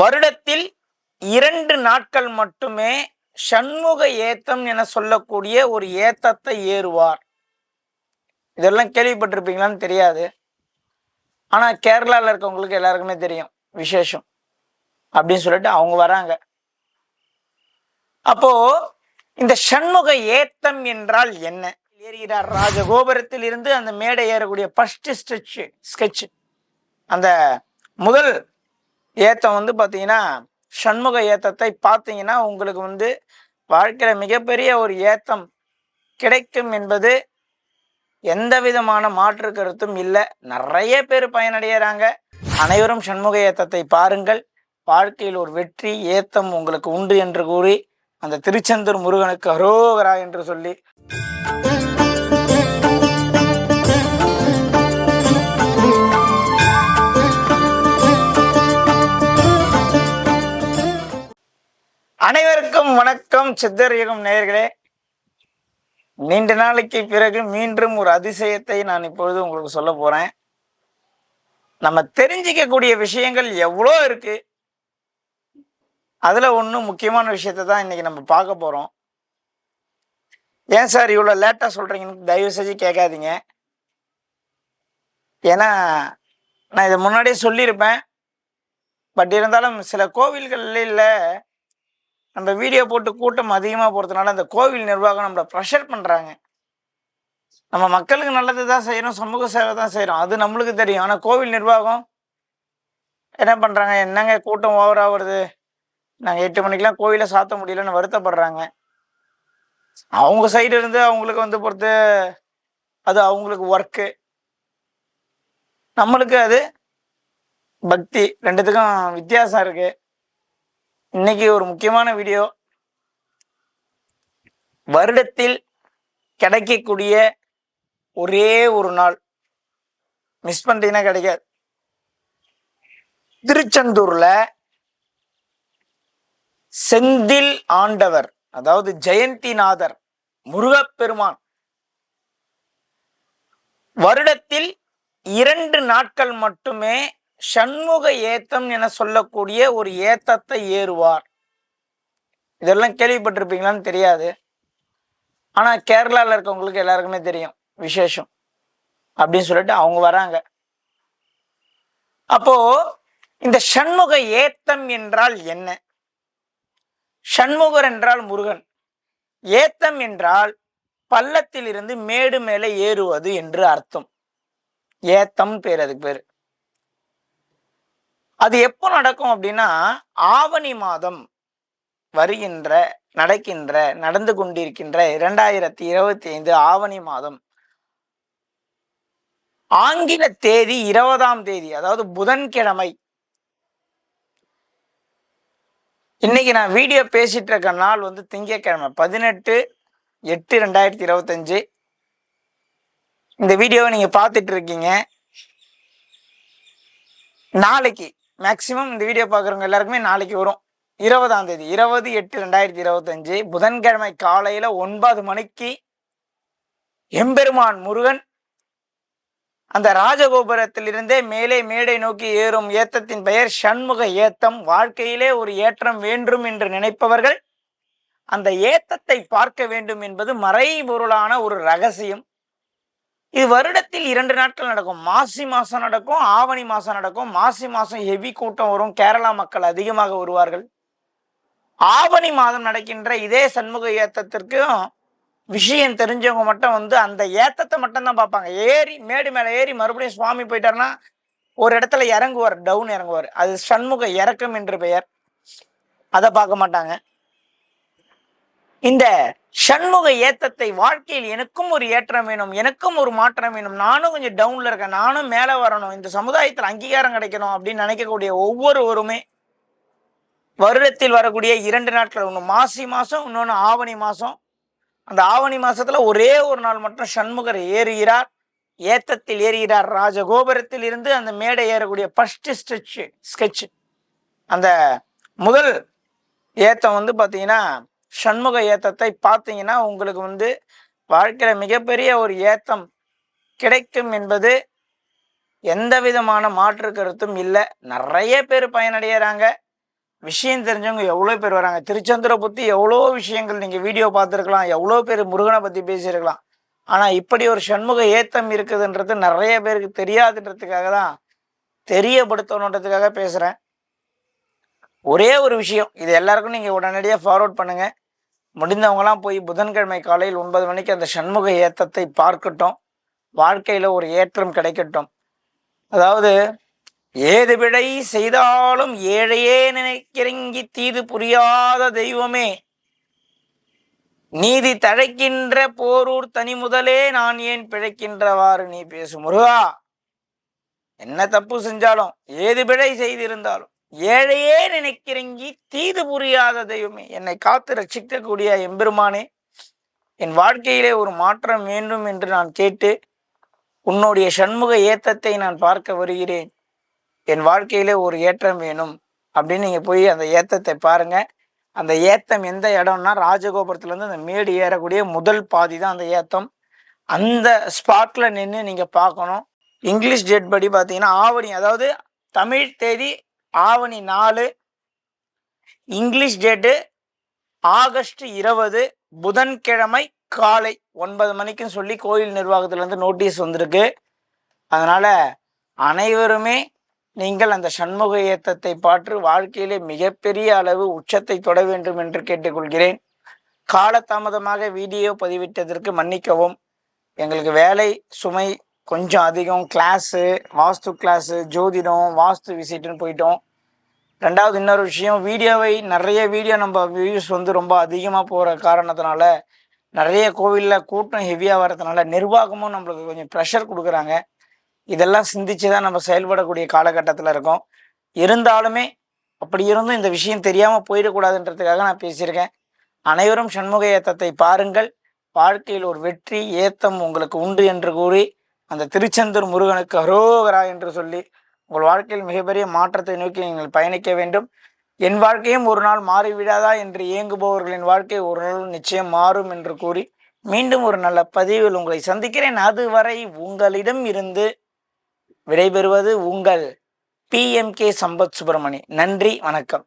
வருடத்தில் இரண்டு நாட்கள் மட்டுமே சண்முக ஏத்தம் என சொல்லக்கூடிய ஒரு ஏத்தத்தை ஏறுவார். இதெல்லாம் கேள்விப்பட்டிருப்பீங்களான்னு தெரியாது. ஆனால் கேரளாவில் இருக்கவங்களுக்கு எல்லாருக்குமே தெரியும் விசேஷம் அப்படின்னு சொல்லிட்டு அவங்க வராங்க. அப்போ இந்த சண்முக ஏத்தம் என்றால் என்ன? ஏறுகிறார் ராஜகோபுரத்தில் இருந்து அந்த மேடை ஏறக்கூடிய ஃபர்ஸ்ட் ஸ்டெச் ஸ்கெட்ச் அந்த முதல் ஏத்தம் வந்து பார்த்தீங்கன்னா சண்முக ஏத்தத்தை பார்த்தீங்கன்னா உங்களுக்கு வந்து வாழ்க்கையில் மிகப்பெரிய ஒரு ஏத்தம் கிடைக்கும் என்பது எந்த விதமான மாற்று கருத்தும் இல்லை. நிறைய பேர் பயனடைகிறாங்க அனைவரும் சண்முக ஏத்தத்தை பாருங்கள். வாழ்க்கையில் ஒரு வெற்றி ஏத்தம் உங்களுக்கு உண்டு என்று கூறி அந்த திருச்செந்தூர் முருகனுக்கு அரோகரா என்று சொல்லி. அனைவருக்கும் வணக்கம் சித்தர் யுகம் நேயர்களே. நீண்ட நாளைக்கு பிறகு மீண்டும் ஒரு அதிசயத்தை நான் இப்பொழுது உங்களுக்கு சொல்ல போறேன். நம்ம தெரிஞ்சிக்கக்கூடிய விஷயங்கள் எவ்வளோ இருக்கு? அதுல ஒன்றும் முக்கியமான விஷயத்தை தான் இன்னைக்கு நம்ம பார்க்க போறோம். ஏன் சார் இவ்வளோ லேட்டாக சொல்றீங்கன்னு தயவு செஞ்சு கேட்காதீங்க. ஏன்னா நான் இதை முன்னாடியே சொல்லியிருப்பேன். பட் இருந்தாலும் சில கோவில்கள் இல்லை நம்ம வீடியோ போட்டு கூட்டம் அதிகமாக போகிறதுனால அந்த கோவில் நிர்வாகம் நம்மளை ப்ரெஷர் பண்ணுறாங்க நம்ம மக்களுக்கு நல்லது தான் செய்கிறோம் சமூக சேவை தான் செய்கிறோம் அது நம்மளுக்கு தெரியும். ஆனால் கோவில் நிர்வாகம் என்ன பண்ணுறாங்க என்னங்க கூட்டம் ஓவராக வருது நாங்கள் எட்டு மணிக்கெலாம் கோவிலை சாத்த முடியலன்னு வருத்தப்படுறாங்க. அவங்க சைடு இருந்து அவங்களுக்கு வந்து பொறுத்து அது அவங்களுக்கு ஒர்க்கு நம்மளுக்கு அது பக்தி. ரெண்டுத்துக்கும் வித்தியாசம் இருக்குது இன்னைக்கு ஒரு முக்கியமான வீடியோ. வருடத்தில் கிடைக்கக்கூடிய ஒரே ஒரு நாள். மிஸ் பண்ணிட்டீங்கன்னா கிடைக்காது. திருச்செந்தூர்ல செந்தில் ஆண்டவர் அதாவது ஜெயந்திநாதர் முருகப்பெருமான் வருடத்தில் இரண்டு நாட்கள் மட்டுமே சண்முக ஏத்தம் என சொல்லக்கூடிய ஒரு ஏத்தத்தை ஏறுவார். இதெல்லாம் கேள்விப்பட்டிருப்பீங்களான்னு தெரியாது. ஆனா கேரளாவில் இருக்கவங்களுக்கு எல்லாருக்குமே தெரியும் விசேஷம் அப்படின்னு சொல்லிட்டு அவங்க வராங்க. அப்போ இந்த சண்முக ஏத்தம் என்றால் என்ன? சண்முகர் என்றால் முருகன். ஏத்தம் என்றால் பள்ளத்தில் இருந்து மேடு மேலே ஏறுவது என்று அர்த்தம். ஏத்தம் பேர் அதுக்கு பேரு. அது எப்போ நடக்கும் அப்படின்னா ஆவணி மாதம் வருகின்ற நடக்கின்ற நடந்து கொண்டிருக்கின்ற இரண்டாயிரத்தி இருபத்தி ஐந்து ஆவணி மாதம். ஆங்கில தேதி இருபதாம் தேதி அதாவது புதன்கிழமை. இன்னைக்கு நான் வீடியோ பேசிட்டு இருக்க நாள் வந்து திங்கட்கிழமை பதினெட்டு எட்டு ரெண்டாயிரத்தி இருபத்தஞ்சு இந்த வீடியோவை நீங்க பார்த்துட்டு இருக்கீங்க. நாளைக்கு மேக்சிமம் இந்த வீடியோ பார்க்குறவங்க எல்லாருக்குமே நாளைக்கு வரும். இருபதாம் தேதி. இருபது எட்டு ரெண்டாயிரத்தி இருபத்தஞ்சு. புதன்கிழமை காலையில் ஒன்பது மணிக்கு எம்பெருமான் முருகன் அந்த ராஜகோபுரத்திலிருந்தே மேலே மேடை நோக்கி ஏறும் ஏத்தத்தின் பெயர் சண்முக ஏத்தம். வாழ்க்கையிலே ஒரு ஏற்றம் வேண்டும் என்று நினைப்பவர்கள் அந்த ஏத்தத்தை பார்க்க வேண்டும் என்பது மறைபொருளான ஒரு ரகசியம். இது வருடத்தில் இரண்டு நாட்கள் நடக்கும். மாசி மாசம் நடக்கும் ஆவணி மாசம் நடக்கும். மாசி மாசம் ஹெவி கூட்டம் வரும். கேரளா மக்கள் அதிகமாக வருவார்கள். ஆவணி மாதம் நடக்கின்ற இதே சண்முக ஏத்தத்திற்கும் விஷயம் தெரிஞ்சவங்க மட்டும் வந்து அந்த ஏத்தத்தை மட்டும்தான் பார்ப்பாங்க. ஏறி மேடு மேலே ஏறி மறுபடியும் சுவாமி போயிட்டாருன்னா ஒரு இடத்துல இறங்குவார் டவுன் இறங்குவார். அது சண்முக இறக்கம் என்று பெயர். அதை பார்க்க மாட்டாங்க. இந்த சண்முக ஏத்தத்தை வாழ்க்கையில் எனக்கும் ஒரு ஏற்றம் வேணும் எனக்கும் ஒரு மாற்றம் வேணும். நானும் கொஞ்சம் டவுன்ல இருக்கேன். நானும் மேலே வரணும். இந்த சமுதாயத்தில் அங்கீகாரம் கிடைக்கணும் அப்படின்னு நினைக்கக்கூடிய ஒவ்வொருவருமே வருடத்தில் வரக்கூடிய இரண்டு நாட்கள். ஒன்று மாசி மாசம் இன்னொன்று ஆவணி மாசம். அந்த ஆவணி மாசத்துல ஒரே ஒரு நாள் மட்டும் சண்முகர் ஏறுகிறார். ஏத்தத்தில் ஏறுகிறார். ராஜகோபுரத்தில் இருந்து அந்த மேடை ஏறக்கூடிய ஃபர்ஸ்ட் ஸ்டெச் ஸ்கெட்ச் அந்த முதல் ஏத்தம் வந்து பார்த்தீங்கன்னா சண்முக ஏத்தத்தை பார்த்தீங்கன்னா உங்களுக்கு வந்து வாழ்க்கையில் மிகப்பெரிய ஒரு ஏத்தம் கிடைக்கும் என்பது எந்த விதமான மாற்று கருத்தும் இல்லை. நிறைய பேர் பயனடைகிறாங்க விஷயம் தெரிஞ்சவங்க எவ்வளோ பேர் வராங்க? திருச்செந்தூரை பற்றி எவ்வளோ விஷயங்கள் நீங்கள் வீடியோ பார்த்துருக்கலாம். எவ்வளோ பேர் முருகனை பற்றி பேசியிருக்கலாம். ஆனால் இப்படி ஒரு சண்முக ஏத்தம் இருக்குதுன்றது நிறைய பேருக்கு தெரியாதுன்றதுக்காக தான் தெரியப்படுத்தணுன்றதுக்காக பேசுகிறேன் ஒரே ஒரு விஷயம். இது எல்லாருக்கும் நீங்கள் உடனடியாக ஃபார்வர்ட் பண்ணுங்கள் முடிந்தவங்களாம் போய் புதன்கிழமை காலையில் ஒன்பது மணிக்கு அந்த சண்முக ஏத்தத்தை பார்க்கட்டும். வாழ்க்கையில் ஒரு ஏற்றம் கிடைக்கட்டும். அதாவது ஏது விடை செய்தாலும் ஏழையே நினைக்கிறங்கி தீது புரியாத தெய்வமே. நீதி தழைக்கின்ற போரூர் தனி முதலே நான் ஏன் பிழைக்கின்றவாறு நீ பேசு முருகா. என்ன தப்பு செஞ்சாலும் ஏது பிழை செய்திருந்தாலும். ஏழையே நினைக்கிறங்கி தீது புரியாத தெய்வமே. என்னை காத்து ரட்சிக்கக்கூடிய எம்பெருமானே என் வாழ்க்கையிலே ஒரு மாற்றம் வேண்டும் என்று நான் கேட்டு உன்னுடைய சண்முக ஏத்தத்தை நான் பார்க்க வருகிறேன். என் வாழ்க்கையிலே ஒரு ஏற்றம் வேணும். அப்படின்னு நீங்கள் போய் அந்த ஏத்தத்தை பாருங்க. அந்த ஏத்தம் எந்த இடம்னா ராஜகோபுரத்துலேருந்து அந்த மேடு ஏறக்கூடிய முதல் பாதி தான் அந்த ஏத்தம். அந்த ஸ்பாட்டில் நின்று நீங்கள் பார்க்கணும். இங்கிலீஷ் டேட் படி பார்த்தீங்கன்னா ஆவணி அதாவது தமிழ் தேதி ஆவணி நாலு இங்கிலீஷ் டேட்டு ஆகஸ்ட் இருபது புதன்கிழமை காலை ஒன்பது மணிக்குன்னு சொல்லி கோயில் நிர்வாகத்திலேருந்து நோட்டீஸ் வந்திருக்கு. அதனால் அனைவருமே நீங்கள் அந்த சண்முக ஏத்தத்தை பாற்று வாழ்க்கையிலே மிகப்பெரிய அளவு உச்சத்தை தொட வேண்டும் என்று கேட்டுக்கொள்கிறேன். காலதாமதமாக வீடியோ பதிவிட்டதற்கு மன்னிக்கவும். எங்களுக்கு வேலை சுமை கொஞ்சம் அதிகம் கிளாஸு வாஸ்து கிளாஸு ஜோதிடம் வாஸ்து விசிட்டுன்னு போயிட்டோம். ரெண்டாவது இன்னொரு விஷயம் வீடியோவை நிறைய வீடியோ நம்ம வியூஸ் வந்து ரொம்ப அதிகமாக போகிற காரணத்தினால நிறைய கோவிலில் கூட்டம் ஹெவியாக வரதுனால நிர்வாகமும் நம்மளுக்கு கொஞ்சம் ப்ரெஷர் கொடுக்குறாங்க. இதெல்லாம் சிந்திச்சு தான் நம்ம செயல்படக்கூடிய காலகட்டத்தில் இருக்கோம். இருந்தாலுமே அப்படி இருந்தும் இந்த விஷயம் தெரியாமல் போயிடக்கூடாதுன்றதுக்காக நான் பேசியிருக்கேன். அனைவரும் சண்முக ஏத்தத்தை பாருங்கள். வாழ்க்கையில் ஒரு வெற்றி ஏத்தம் உங்களுக்கு உண்டு என்று கூறி அந்த திருச்செந்தூர் முருகனுக்கு அரோகரா என்று சொல்லி உங்கள் வாழ்க்கையில் மிகப்பெரிய மாற்றத்தை நோக்கி நீங்கள் பயணிக்க வேண்டும். என் வாழ்க்கையும் ஒரு நாள் மாறிவிடாதா என்று இயங்குபவர்களின் வாழ்க்கை ஒரு நாள் நிச்சயம் மாறும் என்று கூறி மீண்டும் ஒரு நல்ல பதிவில் உங்களை சந்திக்கிறேன். அதுவரை உங்களிடம் இருந்து விடைபெறுவது உங்கள் பிஎம்கே சம்பத் சுப்பிரமணி. நன்றி வணக்கம்.